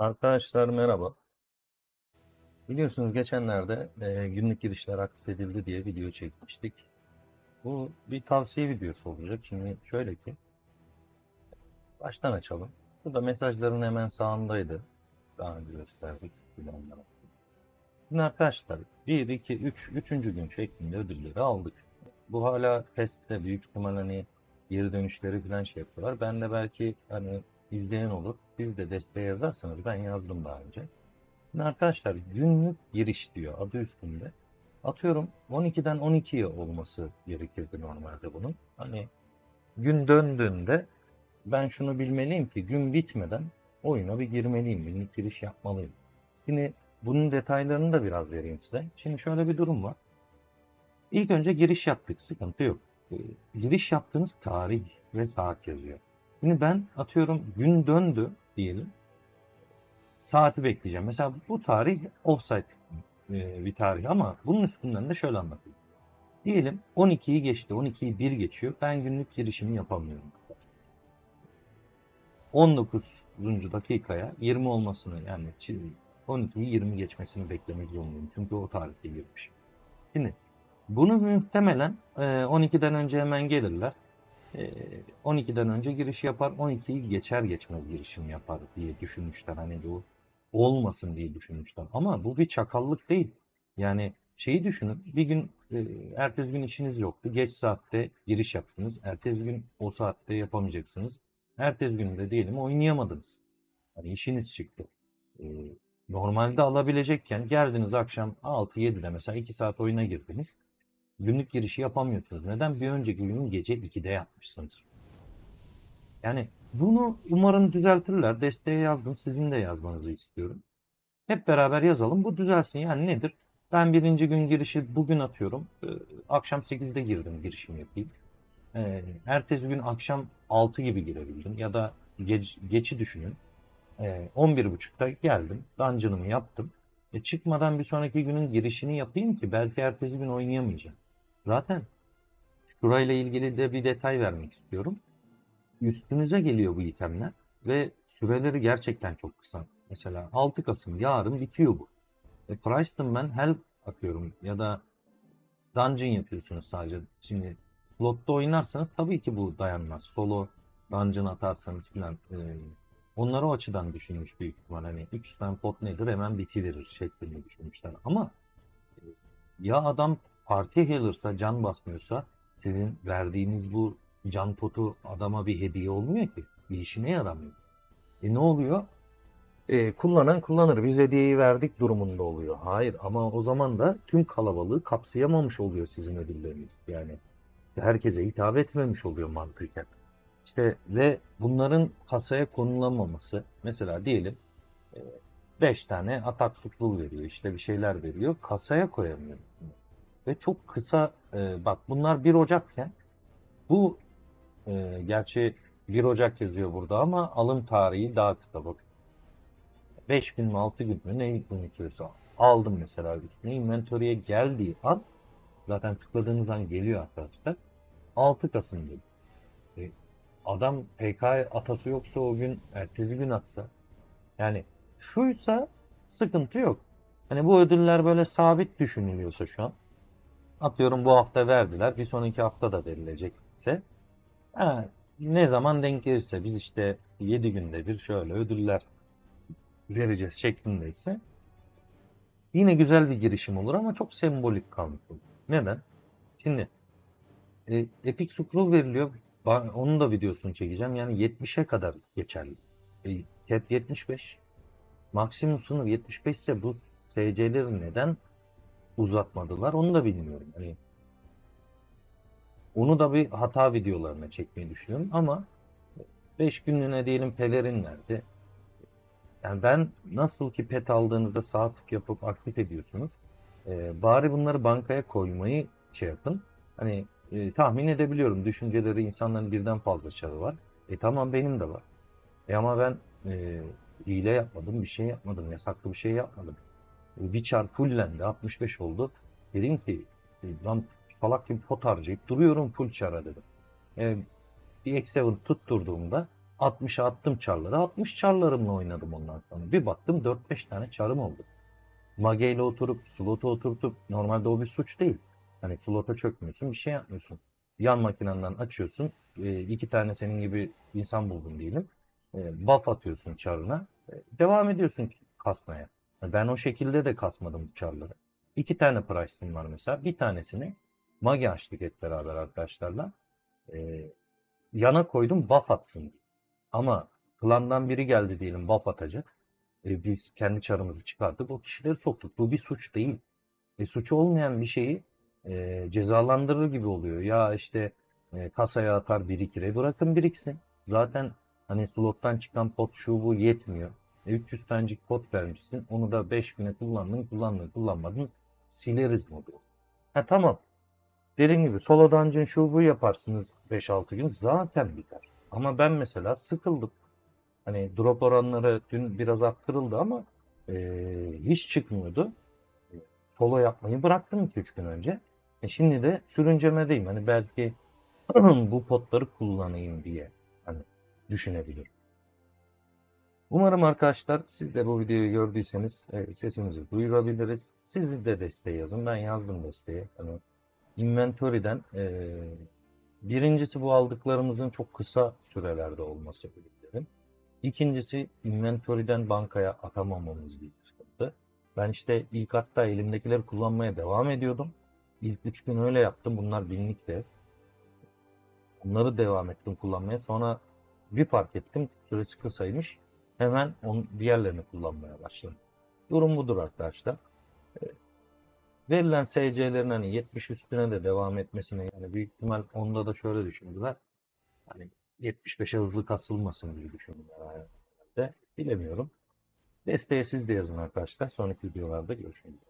Arkadaşlar merhaba. Biliyorsunuz geçenlerde e, günlük girişler aktif edildi diye video çekmiştik. Bu bir tavsiye videosu olacak. Şimdi şöyle ki baştan açalım. Bu da mesajların hemen sağındaydı. Daha önce gösterdik. Şimdi arkadaşlar 1, 2, 3, 3. gün şeklinde ödülleri aldık. Bu hala testte büyük ihtimal hani geri dönüşleri falan şey yapıyorlar. Ben de belki hani izleyen olur. Siz de desteğe yazarsanız ben yazdım daha önce. Şimdi arkadaşlar günlük giriş diyor adı üstünde. Atıyorum 12'den 12'ye olması gerekirdi normalde bunun. Hani gün döndüğünde ben şunu bilmeliyim ki gün bitmeden oyuna bir girmeliyim. Günlük giriş yapmalıyım. Şimdi bunun detaylarını da biraz vereyim size. Şimdi şöyle bir durum var. İlk önce giriş yaptık. Sıkıntı yok. Ee, Giriş yaptığınız tarih ve saat yazıyor. Şimdi ben atıyorum gün döndü diyelim. Saati bekleyeceğim. Mesela bu tarih offside e, bir tarih ama bunun üstünden de şöyle anlatayım. Diyelim 12'yi geçti. 12'yi 1 geçiyor. Ben günlük girişimi yapamıyorum. 19. dakikaya 20 olmasını yani 12'yi 20 geçmesini beklemek zorundayım. Çünkü o tarihte girmiş. Şimdi bunu muhtemelen e, 12'den önce hemen gelirler. E, 12'den önce giriş yapar, 12'yi geçer geçmez girişim yapar diye düşünmüşler. Hani bu olmasın diye düşünmüşler. Ama bu bir çakallık değil. Yani şeyi düşünün, bir gün e, ertesi gün işiniz yoktu. Geç saatte giriş yaptınız. Ertesi gün o saatte yapamayacaksınız. Ertesi gün de diyelim oynayamadınız. Hani işiniz çıktı. E, normalde alabilecekken geldiniz akşam 6-7'de mesela 2 saat oyuna girdiniz. Günlük girişi yapamıyorsunuz. Neden? Bir önceki gün gece 2'de yapmışsınız. Yani bunu umarım düzeltirler. Desteğe yazdım. Sizin de yazmanızı istiyorum. Hep beraber yazalım. Bu düzelsin. Yani nedir? Ben birinci gün girişi bugün atıyorum. Ee, akşam 8'de girdim girişimi yapayım. Ee, ertesi gün akşam 6 gibi girebildim. Ya da geç, geçi düşünün. Ee, 11.30'da geldim. Dungeon'ımı yaptım. E çıkmadan bir sonraki günün girişini yapayım ki belki ertesi gün oynayamayacağım. Zaten şurayla ilgili de bir detay vermek istiyorum. Üstünüze geliyor bu itemler ve süreleri gerçekten çok kısa. Mesela 6 Kasım yarın bitiyor bu. E, Price'tım ben hell atıyorum ya da dungeon yapıyorsunuz sadece. Şimdi slotta oynarsanız tabii ki bu dayanmaz. Solo dungeon atarsanız filan e, onları o açıdan düşünmüş büyük ihtimal. Hani 3 tane pot nedir hemen bitiverir şeklinde düşünmüşler. Ama e, ya adam parti healer'sa can basmıyorsa sizin verdiğiniz bu can potu adama bir hediye olmuyor ki. Bir işine yaramıyor. E ne oluyor? E, kullanan kullanır. Biz hediyeyi verdik durumunda oluyor. Hayır ama o zaman da tüm kalabalığı kapsayamamış oluyor sizin ödülleriniz. Yani herkese hitap etmemiş oluyor mantıken. İşte ve bunların kasaya konulamaması mesela diyelim 5 tane atak suklu veriyor işte bir şeyler veriyor kasaya koyamıyor. Ve çok kısa e, bak bunlar 1 Ocak'ken bu e, gerçi 1 Ocak yazıyor burada ama alım tarihi daha kısa bak. 5 gün mü 6 gün mü ne bunun süresi aldım mesela üstüne inventory'e geldiği an zaten tıkladığınız an geliyor arkadaşlar 6 Kasım dedi. E, adam PK atası yoksa o gün ertesi gün atsa yani şuysa sıkıntı yok. Hani bu ödüller böyle sabit düşünülüyorsa şu an atıyorum bu hafta verdiler bir sonraki hafta da verilecekse ha, ne zaman denk gelirse biz işte 7 günde bir şöyle ödüller vereceğiz şeklindeyse yine güzel bir girişim olur ama çok sembolik kalmış. Neden? Şimdi e, Epic Scroll veriliyor. Onun da videosunu çekeceğim. Yani 70'e kadar geçerli. E, cap 75. Maksimum sınır 75 ise bu SC'leri neden uzatmadılar onu da bilmiyorum. Hani onu da bir hata videolarına çekmeyi düşünüyorum ama 5 günlüğüne diyelim pelerin nerede? Yani ben nasıl ki pet aldığınızda sağ tık yapıp aktif ediyorsunuz. e, bari bunları bankaya koymayı şey yapın. Hani e, tahmin edebiliyorum düşünceleri insanların birden fazla çağı var. E tamam benim de var. E ama ben e, hile yapmadım, bir şey yapmadım, yasaklı bir şey yapmadım. Çar fullendi, 65 oldu. Dedim ki e, lan salak gibi pot harcayıp duruyorum full çara dedim. E, bir X7 tutturduğumda 60'a attım çarları. 60 çarlarımla oynadım ondan sonra. Bir baktım 4-5 tane çarım oldu. Mage ile oturup slota oturtup normalde o bir suç değil. Hani slota çökmüyorsun bir şey yapmıyorsun. Yan makinenden açıyorsun. e, iki tane senin gibi insan buldun diyelim. E, buff atıyorsun çarına. e, Devam ediyorsun kasmaya. Ben o şekilde de kasmadım çarları. İki tane price'ım var mesela. Bir tanesini Mage açtık hep beraber arkadaşlarla. E, yana koydum buff atsın. Ama klandan biri geldi diyelim buff atacak. E, biz kendi çarımızı çıkarttık. O kişileri soktuk. Bu bir suç değil. E, suçu olmayan bir şeyi e, cezalandırır gibi oluyor. Ya işte e, kasaya atar birikir. E, bırakın biriksin. Zaten hani slottan çıkan pot şu bu yetmiyor. E, 300 tanecik pot vermişsin. Onu da 5 güne kullandın, kullandın, kullanmadın. Sileriz modu. Ha tamam. Dediğim gibi solo dungeon şu bu yaparsınız 5-6 gün zaten biter. Ama ben mesela sıkıldım. Hani drop oranları dün biraz arttırıldı ama eee, hiç çıkmıyordu. E, Solo yapmayı bıraktım 2-3 gün önce. E şimdi de sürüncemedeyim. Hani belki bu potları kullanayım diye hani düşünebilirim. Umarım arkadaşlar siz de bu videoyu gördüyseniz e, sesimizi duyurabiliriz. Siz de desteği yazın. Ben yazdım desteği. Hani inventory'den e, birincisi bu aldıklarımızın çok kısa sürelerde olması ürünlerin. İkincisi inventory'den bankaya atamamamız bir sıkıntı. Ben işte ilk hatta elimdekileri kullanmaya devam ediyordum. İlk üç gün öyle yaptım. Bunlar binlikti. Bunları devam ettim kullanmaya. Sonra bir fark ettim. Süresi kısaymış. Hemen onun diğerlerini kullanmaya başladım. Durum budur arkadaşlar. E, Verilen SC'lerin hani 70 üstüne de devam etmesine yani büyük ihtimal onda da şöyle düşündüler. Hani 75'e hızlı kasılmasın gibi düşündüler herhalde. Bilemiyorum. Desteğe siz de yazın arkadaşlar. Sonraki videolarda görüşmek üzere.